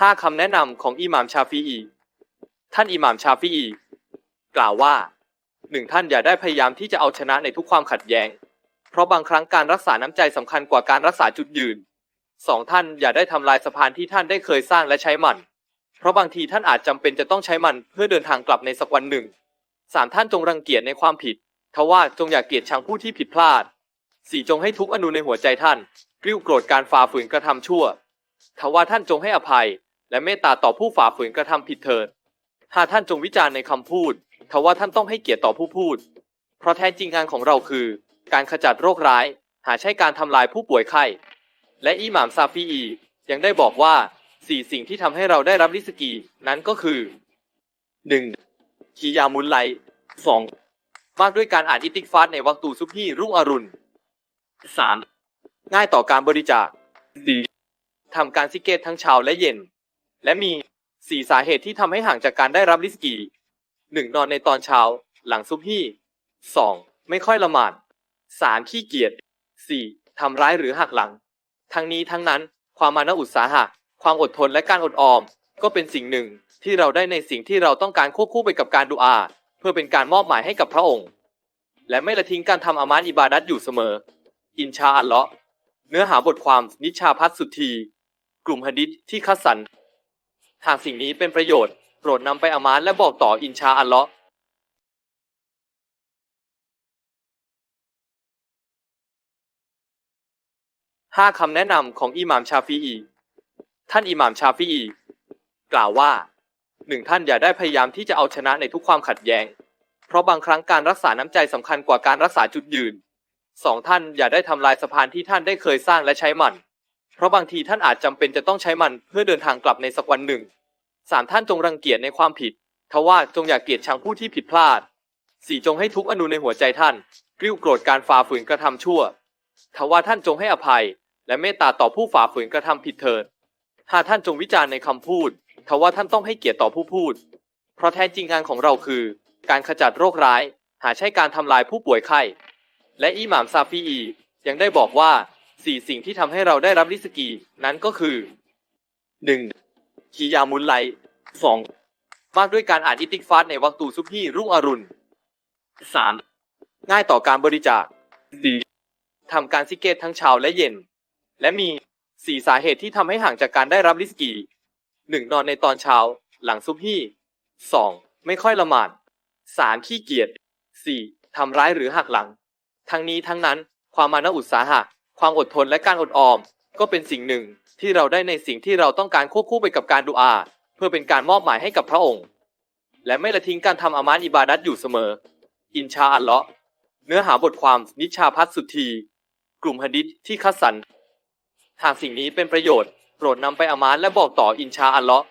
ห้าคำแนะนำของอิหม่ามชาฟีอี ท่านอิหม่ามชาฟีอี กล่าวว่าหนึ่งท่านอย่าได้พยายามที่จะเอาชนะในทุกความขัดแย้ง เพราะบางครั้งการรักษาน้ำใจสำคัญกว่าการรักษาจุดยืนสองท่านอย่าได้ทำลายสะพานที่ท่านได้เคยสร้างและใช้มัน เพราะบางทีท่านอาจจำเป็นจะต้องใช้มันเพื่อเดินทางกลับในสักวันหนึ่งสามท่านจงรังเกียจในความผิดทว่าจงอย่าเกลียดชังผู้ที่ผิดพลาดสี่จงให้ทุกอนูในหัวใจท่านกริ้วโกรธการฝ่าฝืนกระทำชั่วทว่าท่านจงให้อภัย และเมตตาต่อผู้ฝ่าฝืนกระทำผิดเถิดหากท่านจงวิจารณ์ในคำพูดทว่าท่านต้องให้เกียรติต่อผู้พูด เพราะแท้จริงงานของเราคือ การขจัดโรคร้าย หาใช่การทำลายผู้ป่วยไข้ และอิหม่ามซาฟีอียังได้บอกว่าสี่สิ่งที่ทำให้เราได้รับริสกีนั้นก็คือ 1. คียามุลไล 2. มากด้วยการอ่านอิติกฟาสในวัตูซุบฮีรุ่งอรุณ 3. ง่ายต่อการบริจาค 4. ทำการซิกเกตทั้งเช้าและเย็น และมี 4 สาเหตุที่ทำให้ห่างจากการได้รับริสกี 1. นอนในตอนเช้า หลังซุบฮี่ 2. ไม่ค่อยละหมาด 3. ขี้เกียจ 4. ทำร้ายหรือหักหลัง ทั้งนี้ทั้งนั้น ความมานะอุตสาหะ ความอดทนและการอดออม ก็เป็นสิ่งหนึ่งที่เราได้ในสิ่งที่เราต้องการควบคู่ไปกับการดูอา เพื่อเป็นการมอบหมายให้กับพระองค์ และไม่ละทิ้งการทำอามานอิบาดัตอยู่เสมอ อินชาอัลเลาะห์เนื้อหาบทความนิชาพัฒสุธี กลุ่มหะดิษที่คัดสรร หากสิ่งนี้เป็นประโยชน์ โปรดนำไปอามานและบอกต่ออินชาอัลเลาะห์ห้าคำแนะนำของอิหม่ามชาฟีอีท่านอิหม่ามชาฟีอีกล่าวว่าหนึ่งท่านอย่าได้พยายามที่จะเอาชนะในทุกความขัดแย้ง เพราะบางครั้งการรักษาน้ำใจสำคัญกว่าการรักษาจุดยืนสองท่านอย่าได้ทำลายสะพานที่ท่านได้เคยสร้างและใช้มัน เพราะบางทีท่านอาจจำเป็นจะต้องใช้มันเพื่อเดินทางกลับในสักวันหนึ่งสามท่านจงรังเกียจในความผิดทว่าจงอย่าเกลียดชังผู้ที่ผิดพลาดสี่จงให้ทุกอนูในหัวใจท่าน กริ้วโกรธการฝ่าฝืนกระทำชั่วทว่าท่านจงให้อภัย และเมตตาต่อผู้ฝ่าฝืนกระทำผิดเถิดหากท่านจงวิจารณ์ในคำพูดทว่าท่านต้องให้เกียรติต่อผู้พูด เพราะแท้จริงงานของเราคือ การขจัดโรคร้าย หาใช่การทำลายผู้ป่วยไข้ และอิหม่ามซาฟีอียังได้บอกว่า สี่สิ่งที่ทำให้เราได้รับริสกีนั้นก็คือ 1. คียามุลไล 2. มากด้วยการอ่านอิติกฟาสในวักตูซุบฮีรุ่งอรุณ 3. ง่ายต่อการบริจาค 4. ทำการซิกเกตทั้งเช้าและเย็น และมี4สาเหตุที่ทำให้ห่างจากการได้รับริสกี 1. นอนในตอนเช้า หลังซุบฮี 2. ไม่ค่อยละหมาด 3. ขี้เกียจ 4. ทำร้ายหรือหักหลัง ทั้งนี้ทั้งนั้นความมานะอุตสาหะ ความอดทนและการอดออม ก็เป็นสิ่งหนึ่งที่เราได้ในสิ่งที่เราต้องการควบคู่ไปกับการดูอา เพื่อเป็นการมอบหมายให้กับพระองค์ และไม่ละทิ้งการทำอามานอิบาดัตอยู่เสมอ อินชาอัลเลาะห์เนื้อหาบทความนิชาพัฒสุธี กลุ่มหะดิษที่คัดสรรหากสิ่งนี้เป็นประโยชน์ โปรดนำไปอามานและบอกต่ออินชาอัลเลาะห์